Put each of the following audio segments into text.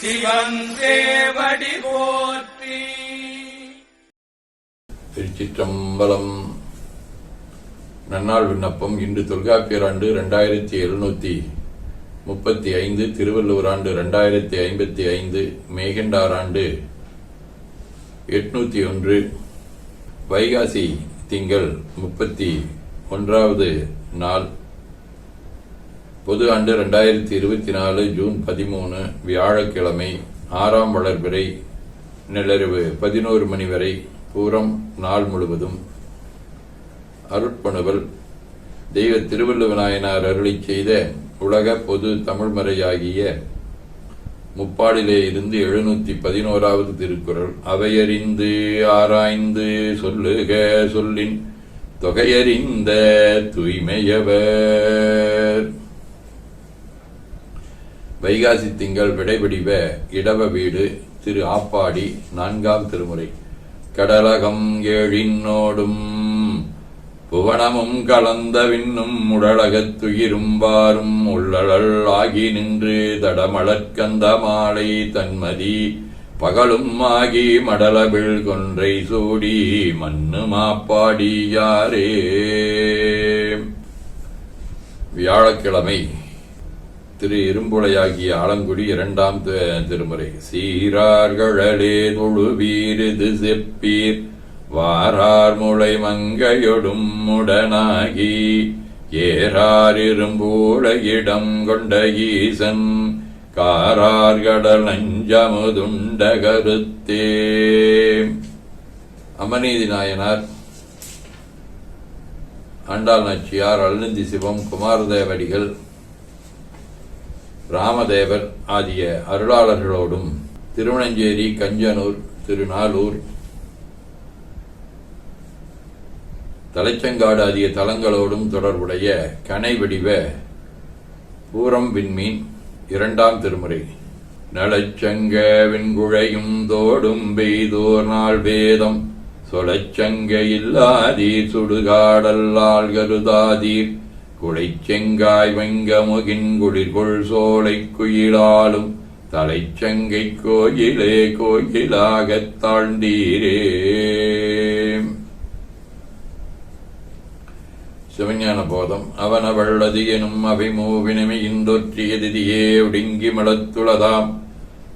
சிவன் சேவடி போற்றி. திருச்சிற்றம்பலம். நன்னாள் விண்ணப்பம் இன்று தொல்காப்பியர் ஆண்டு இரண்டாயிரத்தி எழுநூத்தி முப்பத்தி ஐந்து திருவள்ளுவர் ஆண்டு இரண்டாயிரத்தி ஐம்பத்தி ஐந்து மேகண்டார் ஆண்டு எட்நூத்தி ஒன்று வைகாசி திங்கள் முப்பத்தி ஒன்றாவது நாள். பொது ஆண்டு ரெண்டாயிரத்தி இருபத்தி நாலு ஜூன் பதிமூணு வியாழக்கிழமை ஆறாம் வளர்பிறை நள்ளிரவு பதினோரு மணி வரை பூரம் நாள் முழுவதும். அருட்பணுவல் தெய்வ திருவள்ளுவநாயனார் அருளிச் செய்த உலக பொது தமிழ்மறையாகிய முப்பாடிலே இருந்து எழுநூத்தி பதினோராவது திருக்குறள் அவையறிந்து ஆராய்ந்து சொல்லுக சொல்லின் தொகையறிந்த தூய்மையவர். வைகாசி திங்கள் விடைபிடிவ இடவ வீடு திரு ஆப்பாடி நான்காம் திருமுறை. கடலகம் ஏழினோடும் புவனமும் கலந்த விண்ணும் உடலகத்துயிரும் வாரும் உள்ளழல் ஆகி நின்று தடமலர்கந்த மாலை தன்மதி பகலும் ஆகி மடலபிள் கொன்றை சூடி மண்ணு மாப்பாடியாரே வியாழக்கிழமை திரு இரும்புலையாகிய ஆலங்குடி இரண்டாம் திருமுறை. சீரார்களே தொழுவீரிது செப்பீர். வாரார் முளை மங்கையொடும் உடனாகி ஏறார் இரும்பூல இடம் கொண்ட ஈசன். காரார் கடல் நஞ்சமுதுண்ட கருத்தே. அமநீதி நாயனார் ஆண்டாள் நாச்சியார் அருணந்தி சிவம் குமாரதேவடிகள் ராமதேவர் ஆகிய அருளாளர்களோடும் திருவனஞ்சேரி கஞ்சனூர் திருநாளூர் தலைச்சங்காடு ஆகிய தலங்களோடும் தொடர்புடைய கனை வடிவ பூரம் விண்மீன் இரண்டாம் திருமுறை. நலச்சங்க விண்குழையும் தோடும் பெய்தோர் நாள் வேதம் சொலச்சங்க இல்லாதீர் சுடுகாடல்லால் கருதாதீர். குளைச்செங்காய் வெங்கமுகின் குளிர்கொள் சோலை குயிலாலும் தலைச்சங்கை கோயிலே கோயிலாகத் தாழ்ந்தீரே. சிவஞான போதம். அவனவள்ளது எனும் அபிமூவினமை இந்தொற்றியதிதியே ஒடுங்கி மலத்துளதாம்.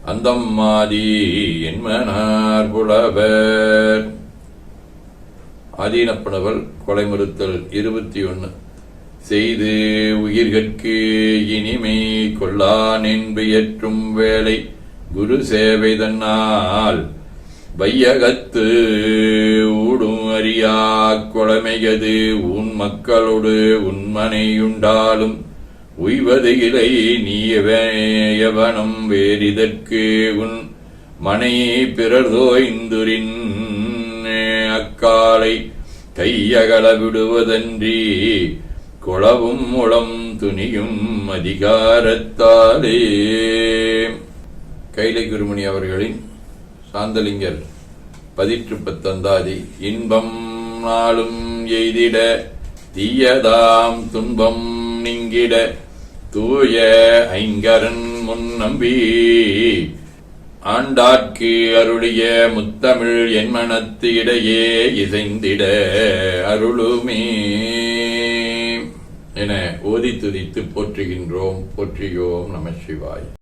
அந்தம் மாதி என்மனார் புலவர். ஆதீனப்பனவல் கொலைமுறுத்தல் இருபத்தி ஒன்று செய்து உயிர்கட்கு இனிமை கொள்ளான் என்பியற்றும் வேலை குரு சேவை தன்னால். வையகத்து ஊடும் அறியா கொளமையது உன் மக்களோடு உண்மனையுண்டாலும். உய்வது இலை நீயவனம் வேறிதற்கு உன் மனை பிறர்தோ இந்துரின் அக்காலை. கையகல விடுவதன்றி குளவும் முளம் துணியும் அதிகாரத்தாலே. கைலை குருமணி அவர்களின் சாந்தலிங்கர் பதிற்று பத்தந்தாதி இன்பம் நாளும் எய்திட தீயதாம் துன்பம் நீங்கிட தூய ஐங்கரன் முன் நம்பி ஆண்டார்க்கு அருளிய முத்தமிழ் என் மனத்து இடையே இசைந்திட அருளுமே. என ஓதி துதித்து போற்றுகின்றோம் போற்றியோம் நம சிவாய்.